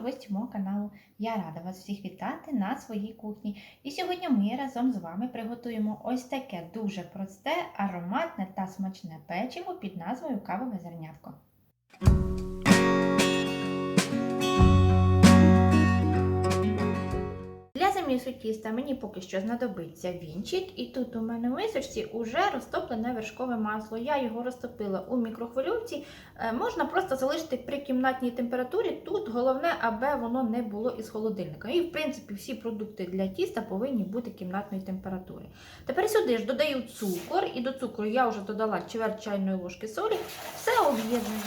гості мого каналу. Я рада вас всіх вітати на своїй кухні. І сьогодні ми разом з вами приготуємо ось таке дуже просте, ароматне та смачне печиво під назвою кавове зернятко. Замісу тіста мені поки що знадобиться вінчик, і тут у мене в мисочці вже розтоплене вершкове масло. Я його розтопила у мікрохвильовці. Е, Можна просто залишити при кімнатній температурі. Тут головне, аби воно не було із холодильника. І, в принципі, всі продукти для тіста повинні бути кімнатної температури. Тепер сюди ж додаю цукор, і до цукру я вже додала чверть чайної ложки солі. Все об'єдную.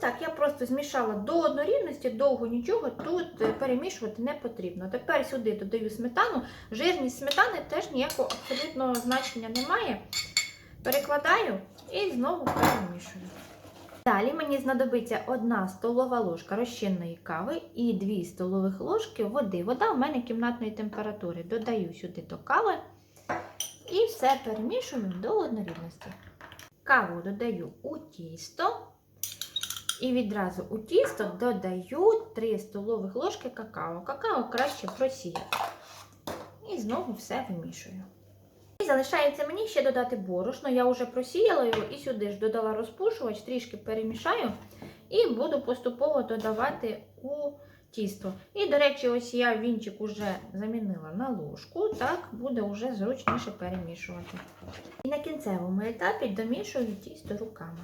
Так, я просто змішала до однорідності, довго нічого тут е, перемішувати не потрібно. Тепер сюди додаю сметану. Жирність сметани теж ніякого абсолютного значення немає. Перекладаю і знову перемішую. Далі мені знадобиться 1 столова ложка розчинної кави і 2 столових ложки води. Вода у мене кімнатної температури. Додаю сюди до кави і все перемішую до однорідності. Каву додаю у тісто. І відразу у тісто додаю 3 столових ложки какао. Какао краще просіяти. І знову все вимішую. І залишається мені ще додати борошно. Я вже просіяла його і сюди ж додала розпушувач, трішки перемішаю і буду поступово додавати у тісто. І, до речі, ось я вінчик уже замінила на ложку, так буде вже зручніше перемішувати. І на кінцевому етапі домішую тісто руками.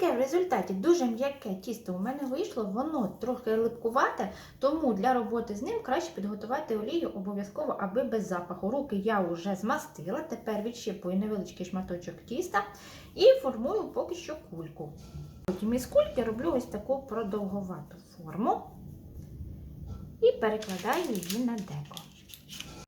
Таке в результаті дуже м'яке тісто у мене вийшло, воно трохи липкувате, тому для роботи з ним краще підготувати олію обов'язково, аби без запаху. Руки я вже змастила, тепер відщипую невеличкий шматочок тіста і формую поки що кульку. Потім із кульки роблю ось таку продовгувату форму і перекладаю її на деко.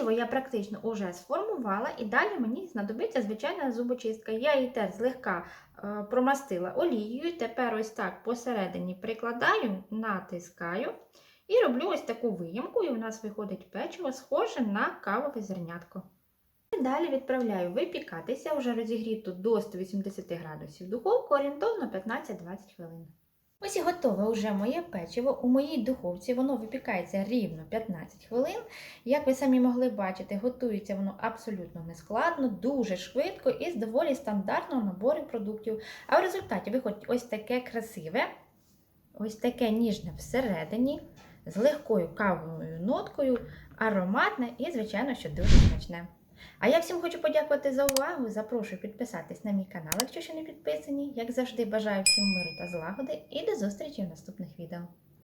Я практично вже сформувала, і далі мені знадобиться звичайна зубочистка. Я її теж злегка е, промастила олією. Тепер ось так посередині прикладаю, натискаю і роблю ось таку виїмку, і у нас виходить печиво, схоже на кавове зернятко. Далі відправляю випікатися, вже розігріту до 180 градусів духовку орієнтовно 15-20 хвилин. Ось і готове вже моє печиво. У моїй духовці воно випікається рівно 15 хвилин. Як ви самі могли бачити, готується воно абсолютно нескладно, дуже швидко і з доволі стандартного набору продуктів. А в результаті виходить ось таке красиве, ось таке ніжне всередині, з легкою кавовою ноткою, ароматне і, звичайно, що дуже смачне. А я всім хочу подякувати за увагу. Запрошую підписатись на мій канал, якщо ще не підписані. Як завжди, бажаю всім миру та злагоди і до зустрічі в наступних відео.